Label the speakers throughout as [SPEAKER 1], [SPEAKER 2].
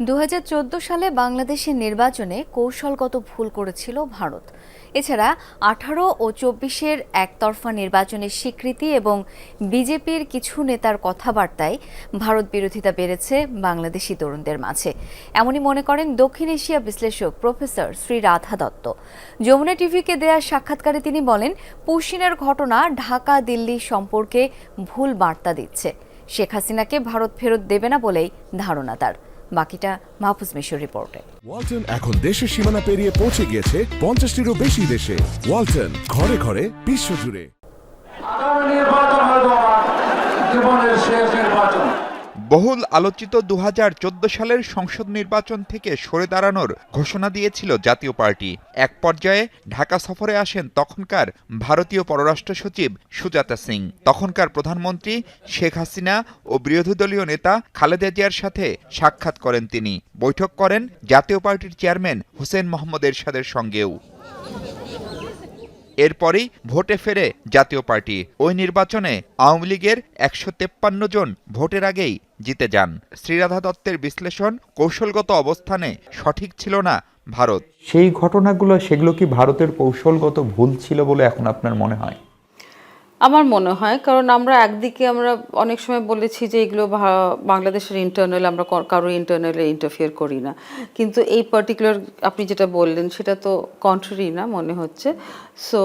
[SPEAKER 1] দু হাজার চোদ্দ সালে বাংলাদেশের নির্বাচনে কৌশলগত ভুল করেছিল ভারত। এছাড়া আঠারো ও চব্বিশের একতরফা নির্বাচনের স্বীকৃতি এবং বিজেপির কিছু নেতার কথাবার্তায় ভারত বিরোধিতা বেড়েছে বাংলাদেশি তরুণদের মাঝে। এমনই মনে করেন দক্ষিণ এশিয়া বিশ্লেষক প্রফেসর শ্রী রাধা দত্ত। যমুনা টিভিকে দেয়া সাক্ষাৎকারে তিনি বলেন, পুশিনের ঘটনা ঢাকা দিল্লি সম্পর্কে ভুল বার্তা দিচ্ছে। শেখ হাসিনাকে ভারত ফেরত দেবে না বলেই ধারণা তার। বাকিটা মাহফুজ মিশুর রিপোর্টে।
[SPEAKER 2] ওয়ালটন এখন দেশের সীমানা পেরিয়ে পৌঁছে গিয়েছে পঞ্চাশটিরও বেশি দেশে। ওয়ালটন ঘরে ঘরে বিশ্বজুড়ে
[SPEAKER 3] আগামী নির্বাচন হয়তো আমার জীবনের শেষ নির্বাচন
[SPEAKER 4] বহুল আলোচিত দু হাজার চোদ্দ সালের সংসদ নির্বাচন থেকে সরে দাঁড়ানোর ঘোষণা দিয়েছিল জাতীয় পার্টি। এক পর্যায়ে ঢাকা সফরে আসেন তখনকার ভারতীয় পররাষ্ট্র সচিব সুজাতা সিং। তখনকার প্রধানমন্ত্রী শেখ হাসিনা ও বিরোধী দলীয় নেতা খালেদা জিয়ার সাথে সাক্ষাৎ করেন তিনি। বৈঠক করেন জাতীয় পার্টির চেয়ারম্যান হোসেন মোহাম্মদ এরশাদের সঙ্গেও। এরপরই ভোটে ফেরে জাতীয় পার্টি। ওই নির্বাচনে আওয়ামী লীগের একশো তেপ্পান্ন জন ভোটের আগেই জিতে যান। শ্রীরাধা দত্তের বিশ্লেষণ কৌশলগত অবস্থানে সঠিক ছিল না ভারত।
[SPEAKER 5] সেই ঘটনাগুলো, সেগুলো কি ভারতের কৌশলগত ভুল ছিল বলে এখন আপনার মনে হয়?
[SPEAKER 6] আমার মনে হয়, কারণ আমরা একদিকে আমরা অনেক সময় বলেছি যে এগুলো বাংলাদেশের ইন্টারনাল আমরা কারও ইন্টারনালে ইন্টারফিয়ার করি না। কিন্তু এই পার্টিকুলার আপনি যেটা বললেন সেটা তো কন্ট্রারি না মনে হচ্ছে। সো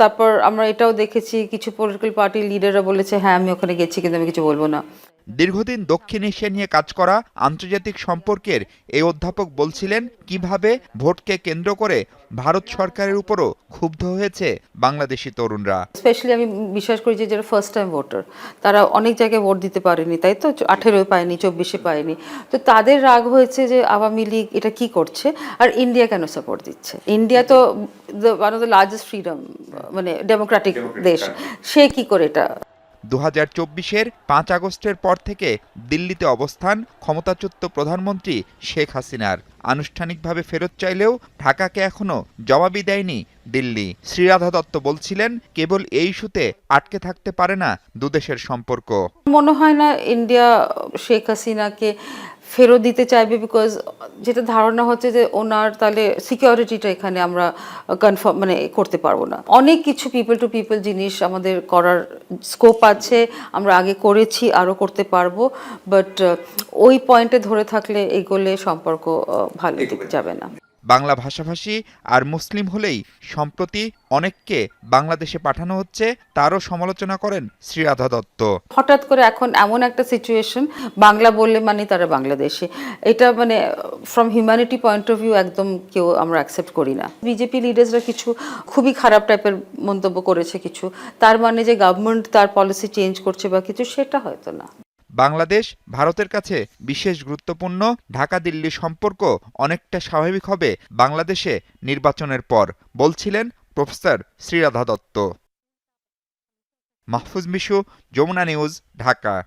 [SPEAKER 6] তারপর আমরা এটাও দেখেছি, কিছু পলিটিক্যাল পার্টির লিডাররা বলেছে হ্যাঁ আমি ওখানে গেছি কিন্তু আমি কিছু বলব না।
[SPEAKER 4] দীর্ঘদিন দক্ষিণ এশিয়া নিয়ে কাজ করা আন্তর্জাতিক সম্পর্কের এই অধ্যাপক বলছিলেন কীভাবে ভোটকে কেন্দ্র করে ভারত সরকারের উপরও ক্ষুব্ধ হয়েছে বাংলাদেশি তরুণরা।
[SPEAKER 6] স্পেশালি আমি বিশ্বাস করি যে যারা ফার্স্ট টাইম ভোটার তারা অনেক জায়গায় ভোট দিতে পারেনি তাই তো? আঠেরোয় পায়নি চব্বিশে পায়নি। তো তাদের রাগ হয়েছে যে আওয়ামী লীগ এটা কি করছে? আর ইন্ডিয়া কেন সাপোর্ট দিচ্ছে? ইন্ডিয়া তো one of the largest freedom মানে ডেমোক্রেটিক দেশ। সে কি করে এটা
[SPEAKER 4] দু হাজার চব্বিশের পাঁচ আগস্টের পর থেকে দিল্লিতে অবস্থান ক্ষমতাচ্যুত প্রধানমন্ত্রী শেখ হাসিনার। আনুষ্ঠানিকভাবে ফেরত চাইলেও ঢাকাকে এখনও জবাবই দেয়নি দিল্লি। শ্রীরাধা দত্ত বলছিলেন, কেবল এই ইস্যুতে আটকে থাকতে পারে না দুদেশের সম্পর্ক।
[SPEAKER 6] মনে হয় না ইন্ডিয়া শেখ হাসিনাকে ফেরত দিতে চাইবে বিকজ যেটা ধারণা হচ্ছে যে ওনার তাহলে সিকিউরিটিটা এখানে আমরা কনফার্ম মানে করতে পারব না। অনেক কিছু পিপল টু পিপল জিনিস আমাদের করার স্কোপ আছে আমরা আগে করেছি আরও করতে পারব বাট ওই পয়েন্টে ধরে থাকলে এগোলে সম্পর্ক ভালো দিকে যাবে না।
[SPEAKER 4] বাংলা ভাষাভাষী আর মুসলিম হলেই সম্প্রতি অনেককে বাংলাদেশে পাঠানো হচ্ছে, তারও সমালোচনা করেন শ্রীরাধা দত্ত।
[SPEAKER 6] হঠাৎ করে এখন এমন একটা সিচুয়েশন বাংলা বললে মানে তারা বাংলাদেশি। এটা মানে from humanity point of view একদম কেউ আমরা অ্যাকসেপ্ট করি না। বিজেপি লিডার্সরা কিছু খুবই খারাপ টাইপের মন্তব্য করেছে কিছু। তার মানে যে গভর্নমেন্ট তার পলিসি চেঞ্জ করছে বা কিছু, সেটা হয়তো না।
[SPEAKER 4] বাংলাদেশ ভারতের কাছে বিশেষ গুরুত্বপূর্ণ, ঢাকা দিল্লি সম্পর্ক অনেকটা স্বাভাবিক হবে বাংলাদেশে নির্বাচনের পর, বলছিলেন প্রফেসর শ্রীরাধা দত্ত। মাহফুজ মিশু, যমুনা নিউজ, ঢাকা।